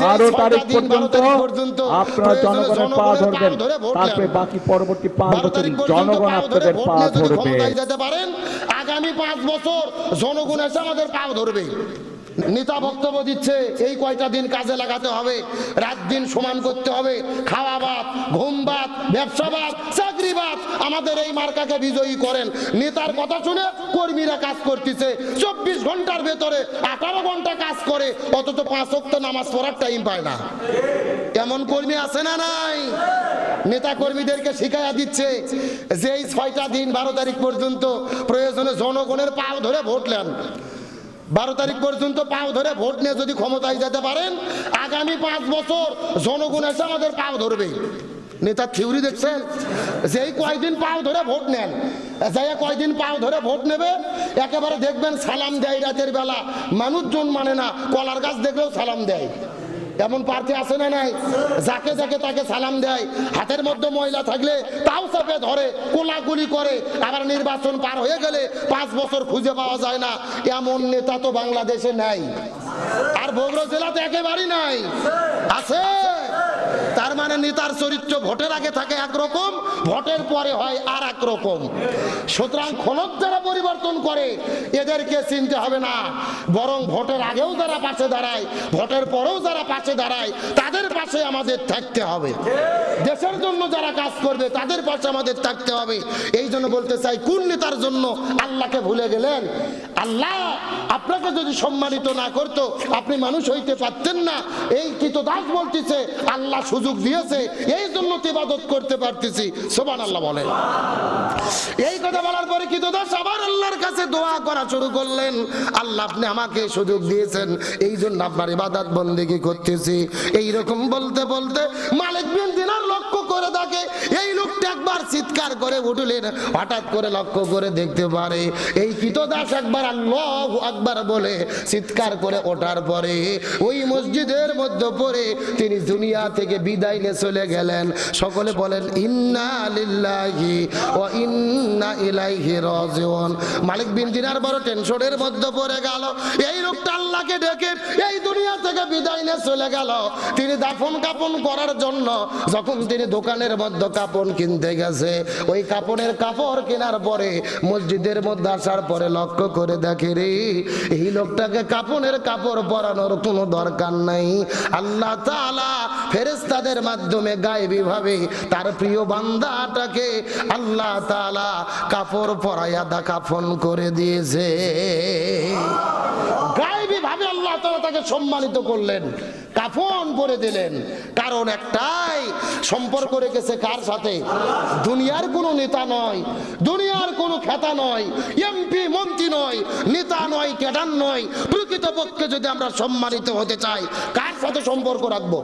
বারো তারিখ পর্যন্ত আপনারা জনগণের পা ধরবেন। তারপরে বাকি পরবর্তী পাঁচ বছর জনগণ আপনাদের পা ধরবে। যেতে পারেন আগামী পাঁচ বছর জনগণ এসে আমাদের পা ধরবে। নেতা বক্তব্য দিচ্ছে, এই কয়টা দিন কাজে লাগাতে হবে, রাত দিন সমান করতে হবে, খাওয়া বাদ, ঘুম বাদ, ব্যবসা বাদ, চাকরি বাদ, আমাদের এই মার্কাকে বিজয়ী করেন। নেতার কথা শুনে কর্মীরা কাজ করতেছে, চব্বিশ ঘণ্টার ভেতরে আঠারো ঘণ্টা কাজ করে, অথচ পাঁচ অক্ট নামাজ পড়ার টাইম পায় না। এমন কর্মী আছে না নাই? নেতা কর্মীদেরকে শিখাইয়া দিচ্ছে, যে এই ছয়টা দিন বারো তারিখ পর্যন্ত প্রয়োজনে জনগণের পাও ধরে ভোট নেন। বারো তারিখ পর্যন্ত পাও ধরে ভোট নিয়ে যদি ক্ষমতায় যেতে পারেন, আগামী পাঁচ বছর জনগণ এসে আমাদের পাও ধরবে। নেতার থিওরি দেখছেন? যেই কয়দিন পাও ধরে ভোট নেন যাইয়া কয়দিন পাও ধরে ভোট নেবে, একেবারে দেখবেন সালাম দেয় রাতের বেলা। মানুষজন মানে না, কলার গাছ দেখলেও সালাম দেয়। এমন প্রার্থী আছে না নাই, যাকে যাকে তাকে সালাম দেয়। হাতের মধ্যে ময়লা থাকলে তাও চাপে ধরে কোলাগুলি করে। আবার নির্বাচন পার হয়ে গেলে পাঁচ বছর খুঁজে পাওয়া যায় না। এমন নেতা তো বাংলাদেশে নাই। আর বগুড়া জেলাতে একেবারেই নাই। আছে? তার মানে নেতার চরিত্র ভোটের আগে থাকে একরকম, ভোটের পরে হয় আর একরকম সুতরাং ক্ষণক যারা পরিবর্তন করে, এদেরকে চিনতে হবে না, বরং ভোটের আগেও যারা পাশে দাঁড়ায়, ভোটের পরেও যারা পাশে দাঁড়ায়, তাদের পাশে আমাদের থাকতে হবে। দেশের জন্য যারা কাজ করবে, তাদের পাশে আমাদের থাকতে হবে। এই জন্য বলতে চাই কোন নেতার জন্য আল্লাহকে ভুলে গেলেন। আল্লাহ আপনাকে যদি সম্মানিত না করতো, আপনি মানুষ হইতে পারতেন না। এই দাস বলতেছে, আল্লাহ সুযোগ দিয়েছে, এই জন্য ইবাদত করতে পারতেছি। সোবান আল্লাহ বলেন। এই কথা বলার পরে দাস আবার আল্লাহর কাছে দোয়া করা শুরু করলেন। আল্লাহ আপনি আমাকে সুযোগ দিয়েছেন, এই জন্য আপনার ইবাদত বন্দেগি করতেছি। এই রকম বলতে বলতে মালিক বিন দিনার লক্ষ্য করে দেখে, এই লোকটা একবার চিৎকার করে উঠলেন, হঠাৎ করে লক্ষ্য করে দেখতে পারে, এই দাস একবার আল্লাহ আকবার বলে চিৎকার করে ওঠার পরে ওই মসজিদের মধ্যে পড়ে তিনি দুনিয়া থেকে বিদায় নিয়ে চলে গেলেন। সকলে বলেন, ইন্না লিল্লাহি ও ইন্না ইলাইহি রাজিউন। মালিক বিন দিনার বড় টেনশনের মধ্যে পড়ে গেল। এই লোকটা আল্লাহকে ডেকে এই দুনিয়া থেকে বিদায় নিয়ে চলে গেল। তিনি দাফন কাপন করার জন্য যখন তিনি দোকানের মধ্যে কাপড় কিনতে গেছে, ওই কাপড়ের কাপড় কেনার পরে মসজিদের মধ্যে আসার পরে লক্ষ্য করে দেখে রে, এই লোকটাকে কাপনের কাপড় পরানোর কোনো দরকার নাই। আল্লাহ তাআলা ফেরেস্তাদের মাধ্যমে গায়েবী ভাবে তার প্রিয় বান্দাটাকে আল্লাহ তালা কাপড় পরাইয়া দা কাফন করে দিয়েছে। গায়েবী ভাবে আল্লাহ তালা তাকে সম্মানিত করলেন। কাফন করে দিলেন। কারণ একটাই সম্পর্ক রেখেছে কার সাথে? দুনিয়ার কোনো নেতা নয়, দুনিয়ার কোনো খেতা নয়, এমপি, মন্ত্রী নয়, নেতা নয় ক্যাডার নয়। প্রকৃতপক্ষে যদি আমরা সম্মানিত হতে চাই, কার সাথে সম্পর্ক রাখব?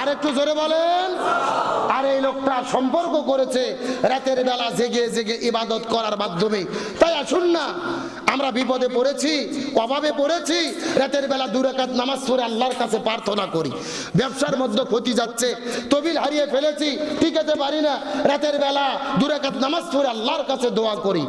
আর একটু জোরে বলেন। আর এই লোকটা সম্পর্ক করেছে, রাতের বেলা জেগে জেগে ইবাদত করার মাধ্যমে। তাই আসুন না আমরা বিপদে পড়েছি, অভাবে পড়েছি, রাতের বেলা দুরাকাত নামাজ পড়ে আল্লাহর কাছে প্রার্থনা করি। ব্যবসার মধ্যে ক্ষতি যাচ্ছে, তবিল হারিয়ে ফেলেছি, টিকাতে পারি না। রাতের বেলা দুরাকাত নামাজ পড়ে আল্লাহর কাছে দোয়া করি।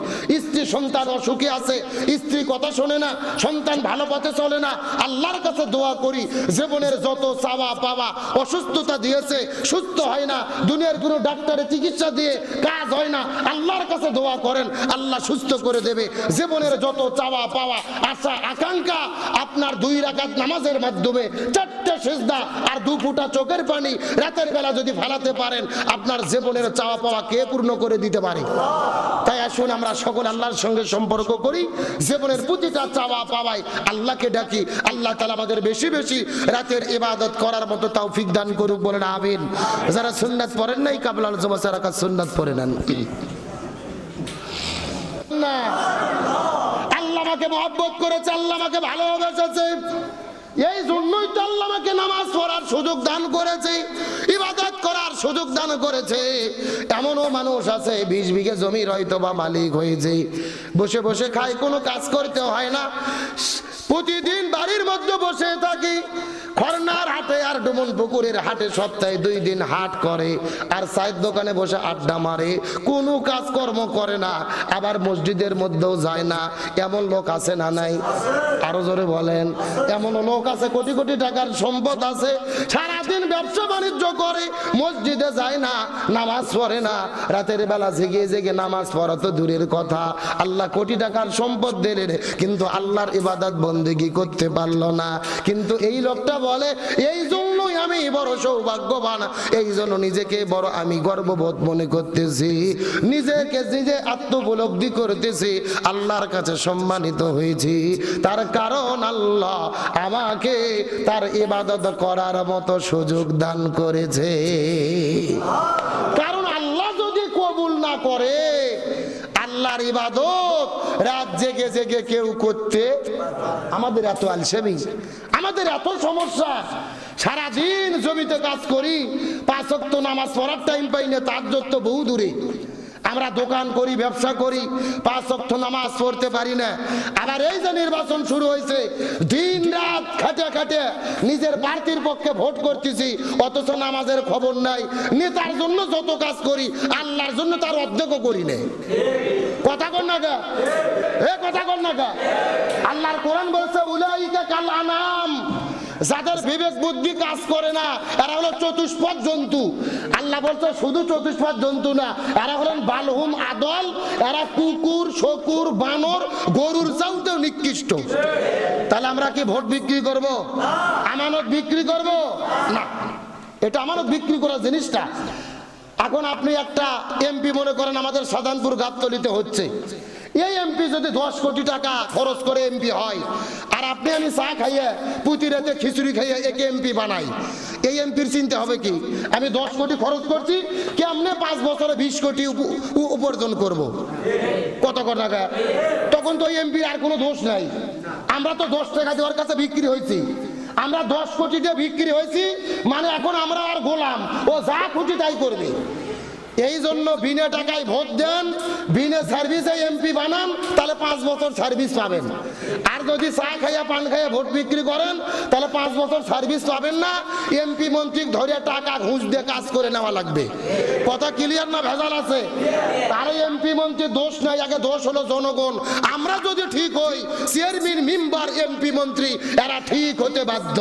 স্ত্রী সন্তান অসুখী আছে, স্ত্রী কথা শোনে না, সন্তান ভালো পথে চলে না, আল্লাহর কাছে দোয়া করি। জীবনের যত চাওয়া পাওয়া অসুস্থতা দিয়েছে, সুস্থ হয় না, দুনিয়ার কোনো ডাক্তারের চিকিৎসা দিয়ে কাজ হয় না, আল্লাহর কাছে দোয়া করেন, আল্লাহ সুস্থ করে দেবে। জীবনের যত চাওয়া পাওয়া আশা, আকাঙ্ক্ষা, আপনার দুই রাকাত নামাজের মাধ্যমে, চারটে সেজদা আর দু ফুটা চোখের পানি রাতের বেলা যদি ফেলাতে পারেন, আপনার জীবনের চাওয়া পাওয়া কে পূর্ণ করে দিতে পারে? তাই আসুন আমরা সকল আল্লাহর সঙ্গে সম্পর্ক করি, জীবনের প্রতিটা চাওয়া পাওয়াই আল্লাহকে ডাকি, আল্লাহ তালা আমাদের বেশি বেশি রাতের ইবাদত করার মতো তাও দান করুক, বলেন আমিন। যারা সুন্নাত পড়েন নাই, কাবলাল জমা সারা সুন্নাত পড়ে নেন। না আল্লাহ আমাকে মহব্বত করেছে আল্লাহ আমাকে ভালোবেসেছে। এই জন্যই তো আল্লাহ আমাকে নামাজ পড়ার সুযোগ দান করেছে, ইবাদত করার সুযোগ দান করেছে। এমনও মানুষ আছে, বিশ বিঘে জমির হয়তো বা মালিক হয়েছে। বসে বসে খায়, কোনো কাজ করতে হয় না। প্রতিদিন বাড়ির মধ্যে বসে থাকি। খরনার হাটে আর ডুমন পুকুরের হাটে সপ্তাহে দুই দিন হাট করে। আর সাইড দোকানে বসে আড্ডা মারে। কোনো কাজকর্ম করে না। আবার মসজিদের মধ্যেও যায় না। এমন লোক আছে না নাই? আরও জোরে বলেন। এমন লোক আছে, কোটি কোটি টাকার সম্পদ আছে। সারাদিন ব্যবসা বাণিজ্য করে, মসজিদে যায় না, নামাজ পড়ে না। রাতের বেলা জেগে জেগে নামাজ পড়া তো দূরের কথা। আল্লাহ কোটি টাকার সম্পদ দিলেন। কিন্তু আল্লাহর ইবাদত বন্দেগি করতে পারল না। কিন্তু এই লোকটা বলে, এই জন্যই আমি বড় সৌভাগ্যবান। এই জন্য নিজেকে বড় আমি গর্ববোধ মনে করতেছি। নিজেকে নিজে আত্মোপলব্ধি করতেছি, আল্লাহর কাছে সম্মানিত হয়েছি। তার কারণ আল্লাহ আমাকে তার ইবাদত করার মতো সুযোগ দান করেছে। কারণ আল্লাহ যদি কবুল না করে আল্লাহর ইবাদত। রাত জেগে জেগে কেউ করতে আমাদের এত আলসেমি, আমাদের এত সমস্যা। সারাদিন জমিতে কাজ করি, পাঁচ নামাজ পড়ার টাইম পাই না, তার তো বহু দূরে। আমরা দোকান করি, ব্যবসা করি, পাঁচ অক্ষ নামাজ পড়তে পারি না। আবার এই যে নির্বাচন শুরু হয়েছে, দিন রাত খাটে খাটে নিজের প্রার্থীর পক্ষে ভোট করতেছি, অথচ নামাজের খবর নাই। নেতার জন্য যত কাজ করি, আল্লাহর জন্য তার অর্ধেকও করি না কথা কর না গা। এ কথা কর না গা। আল্লাহর কোরআন বলছে, উলাইকা কাল আনাম। যাদের বিবেক বুদ্ধি কাজ করে না, এরা হলো চতুষ্পদ জন্তু। আল্লাহ বলছে, শুধু চতুষ্পদ জন্তু না, এরা হলেন বালহুম আদল, এরা কুকুর, শকুর, বানর, গরুর চাউতেও নিকৃষ্ট। তাহলে আমরা কি ভোট বিক্রি করব? আমানত বিক্রি করব? না। এটা আমানত বিক্রি করার জিনিসটা। এখন আপনি একটা এমপি মনে করেন, আমাদের সাধারণপুর গাবতলিতে হচ্ছে। এই এমপি যদি দশ কোটি টাকা খরচ করে এমপি হয়, আর আপনি আমি চা খাইয়ে পুঁতি রাতে খিচুড়ি খাইয়ে একে এমপি বানাই, এই এমপির চিন্তা হবে কি? আমি দশ কোটি খরচ করছি, কেমনে পাঁচ বছরে বিশ কোটি উপ- উপার্জন করব। কত টাকা? তখন তো ওই এমপির আর কোনো দোষ নাই। আমরা তো দশ টাকা দেওয়ার কাছে বিক্রি হয়েছি। আমরা দশ কোটি দিয়ে বিক্রি হয়েছি মানে এখন আমরা আর গোলাম। ও যা খুশি তাই করবে। এই জন্য বিনা টাকায় ভোট দেন, বিনা সার্ভিসে এমপি বানান, তাহলে পাঁচ বছর সার্ভিস পাবেন। আর যদি চা খাইয়া, পান খাইয়া ভোট বিক্রি করেন, তাহলে পাঁচ বছর সার্ভিস পাবেন না। এমপি মন্ত্রী ধরে টাকা ঘুষ দিয়ে কাজ করে নেওয়া লাগবে। কথা ক্লিয়ার না ভেজাল আছে? তার এমপি মন্ত্রী দোষ নাই, আগে দোষ হলো জনগণ। আমরা যদি ঠিক হই চেয়ারম্যান মেম্বার এমপি মন্ত্রী, এরা ঠিক হতে বাধ্য।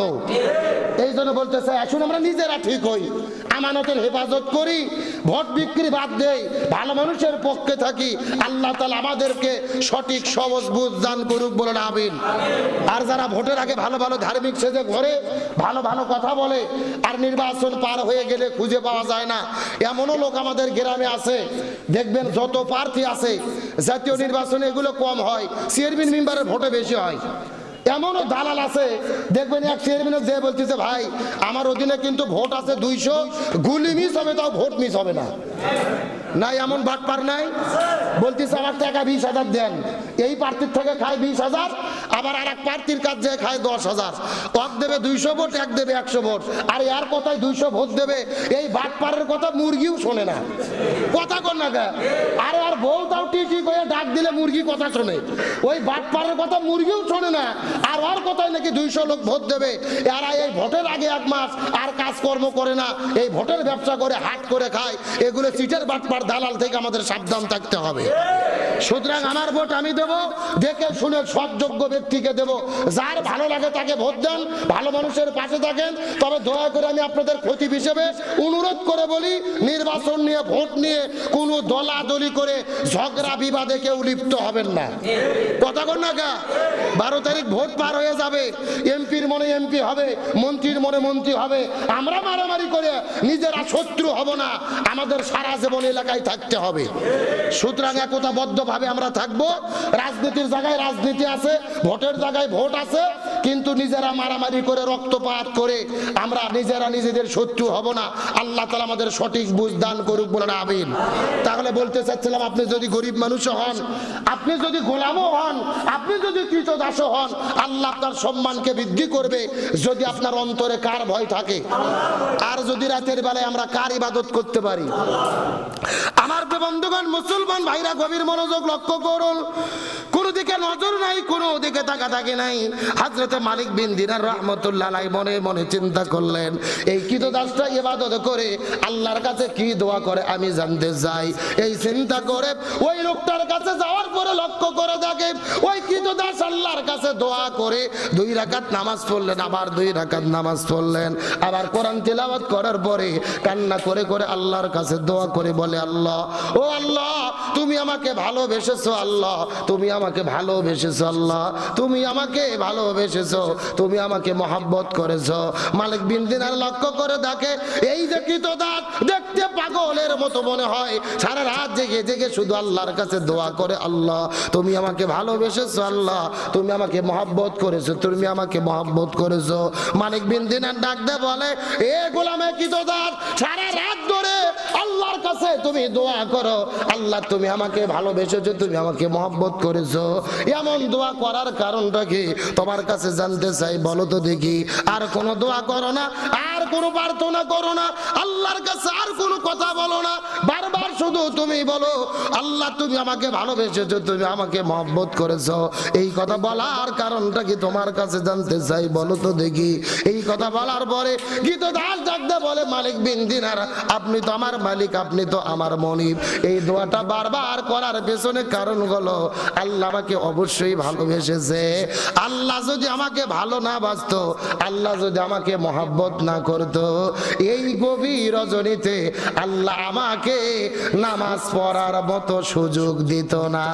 এই জন্য বলতেছে, আসুন আমরা নিজেরা ঠিক হই। আমানতের হেফাজত করি, ভোট বিক্রি বাদ দেই, ভালো মানুষের পক্ষে থাকি, আল্লাহ তালা আমাদেরকে সঠিক সবজ বুঝ দান করুক বলে আবিন আর যারা ভোটের আগে ভালো ভালো ধার্মিক সেজে ঘরে, ভালো ভালো কথা বলে, আর নির্বাচন পার হয়ে গেলে খুঁজে পাওয়া যায় না। এমনও লোক আমাদের গ্রামে আছে, দেখবেন যত প্রার্থী আছে, জাতীয় নির্বাচনে এগুলো কম হয়, চেয়ারম্যান মেম্বারের ভোটে বেশি হয়। এমনও দালাল আছে, দেখবেন এক চেয়ারম্যান যে বলতেছে, ভাই, আমার অধীনে কিন্তু ভোট আছে দুইশো, গুলি মিস হবে, তাও ভোট মিস হবে না। নাই এমন বাটপার নাই। বলতেছে, আমার টাকা বিশ হাজার দেন। এই প্রার্থীর থেকে খায় বিশ হাজার আবার আর এক প্রার্থীর কাছে খায় দশ হাজার। এক দেবে দুইশো ভোট, এক দেবে একশো ভোট। আর এর কথায় দুইশো ভোট দেবে, এই বাটপারের কথা মুরগিও শোনে না। কথা কর না আরে আর বউ তাও টিটি করে ডাক দিলে মুরগি কথা শোনে। ওই বাটপারের কথা মুরগিও শোনে না। আর ওর কথায় নাকি দুইশো লোক ভোট দেবে। এরা এই ভোটের আগে এক মাস আর কাজকর্ম করে না। এই ভোটের ব্যবসা করে, হাট করে খায়। এগুলো সিটের বাটপার দালাল থেকে আমাদের সাবধান থাকতে হবে। সুতরাং আমার ভোট আমি দেব। দেখে শুনে সৎযোগ্য ব্যক্তিকে দেব। যার ভালো লাগে তাকে ভোট দেন, ভালো মানুষের পাশে থাকেন। তবে দয়া করে আমি আপনাদের খতিব হিসেবে অনুরোধ করে বলি, নির্বাচন নিয়ে, ভোট নিয়ে কোনো দলাদলি করে ঝগড়া বিবাদে কেউ লিপ্ত হবেন না। কথা কর না গা। বারো তারিখ ভোট পার হয়ে যাবে। এমপির মনে এমপি হবে, মন্ত্রীর মনে মন্ত্রী হবে। আমরা মারামারি করে নিজেরা শত্রু হব না। আমাদের সারা জীবন এলাকায় থাকতে হবে। সুতরাং একতাবদ্ধভাবে আমরা থাকব। রাজনীতির জায়গায় রাজনীতি আছে ভোটের জায়গায় ভোট আছে, কিন্তু নিজেরা মারামারি করে, রক্তপাত করে, আমরা নিজেরা নিজেদের শত্রু হব না। আল্লাহ তালা আমাদের সঠিক বুঝ দান করুক বলে না আমিন। তাহলে বলতে চাচ্ছিলাম, আপনি যদি গরিব মানুষ হন, আপনি যদি গোলামও হন, আপনি যদি কৃতদাস হন, আল্লাহ আপনার সম্মানকে বৃদ্ধি করবে যদি আপনার অন্তরে কার ভয় থাকে। আর যদি রাতের বেলায় আমরা কার ইবাদত করতে পারি? আমার বন্ধুগণ, মুসলমান ভাইরা, গভীর মনোযোগ লক্ষ্য করুন। দিকে নজর নাই, কোনো দিকে তাকা থাকে নাই। হাজরতে মালিক বিন দিনার রহমতুল্লাহ মনে মনে চিন্তা করলেন, এই কিতো দাসটা ইবাদত করে আল্লাহর কাছে কি দোয়া করে আমি জানতে চাই। এই চিন্তা করে ওই লোকটার কাছে যাওয়ার পরে লক্ষ্য করে দেখে, ওই কিতো দাস আল্লাহর কাছে দোয়া করে দুই রাকাত নামাজ পড়লেন, আবার দুই রাকাত নামাজ পড়লেন। আবার কোরআন তিলাওয়াত করার পরে কান্না করে করে আল্লাহর কাছে দোয়া করে বলে, আল্লাহ, ও আল্লাহ, তুমি আমাকে ভালোবেসেছো, আল্লাহ, তুমি আমাকে ভালোবেসেছো আল্লাহ। তুমি আমাকে ভালোবেসেছো, তুমি আমাকে মহাব্বত করেছ। মালিক বিন দিনার লক্ষ্য করে দেখে, এই যে কৃতদাস দেখতে পাগলের মতো মনে হয়। সারা রাত জেগে জেগে শুধু আল্লাহর কাছে দোয়া করে আল্লাহ, তুমি আমাকে ভালোবেসেছো আল্লাহ, তুমি আমাকে মহাব্বত করেছ, তুমি আমাকে মহাব্বত করেছ। মালিক বিন দিনার ডাক দে বলে, এ গোলামে কৃতদাস সারা রাত ধরে আল্লাহর কাছে তুমি দোয়া করো। আল্লাহ, তুমি আমাকে ভালোবেসেছো, তুমি আমাকে মহব্বত করেছ। এমন দোয়া করার কারণটা কি? তোমার কাছে জানতে চাই, বলো তো দেখি। আর কোনো দোয়া করো না? আর কোনো প্রার্থনা করো না। আল্লাহর কাছে আর কোনো কথা বলো না। বারবার শুধু তুমি বলো, আল্লাহ, তুমি আমাকে ভালোবেসেছো, তুমি আমাকে মহব্বত করেছ। এই কথা বলার কারণটা কি তোমার কাছে জানতে চাই বলো তো দেখি। এই কথা বলার পরে গীত দাস ডাকতে বলে, মালিক বিন দিনার, আপনি তো আমার মালিক, আপনি তো আমার মনিব। এই দোয়াটা বারবার করার পেছনে কারণ হলো, আল্লাহ আমাকে অবশ্যই ভালোবেসেছে। আল্লাহ যদি আমাকে ভালো না বাসতো, আল্লাহ যদি আমাকে মহাব্বত না করতো এই গভীর রজনীতে আল্লাহ আমাকে নামাজ পড়ার মতো সুযোগ দিত না।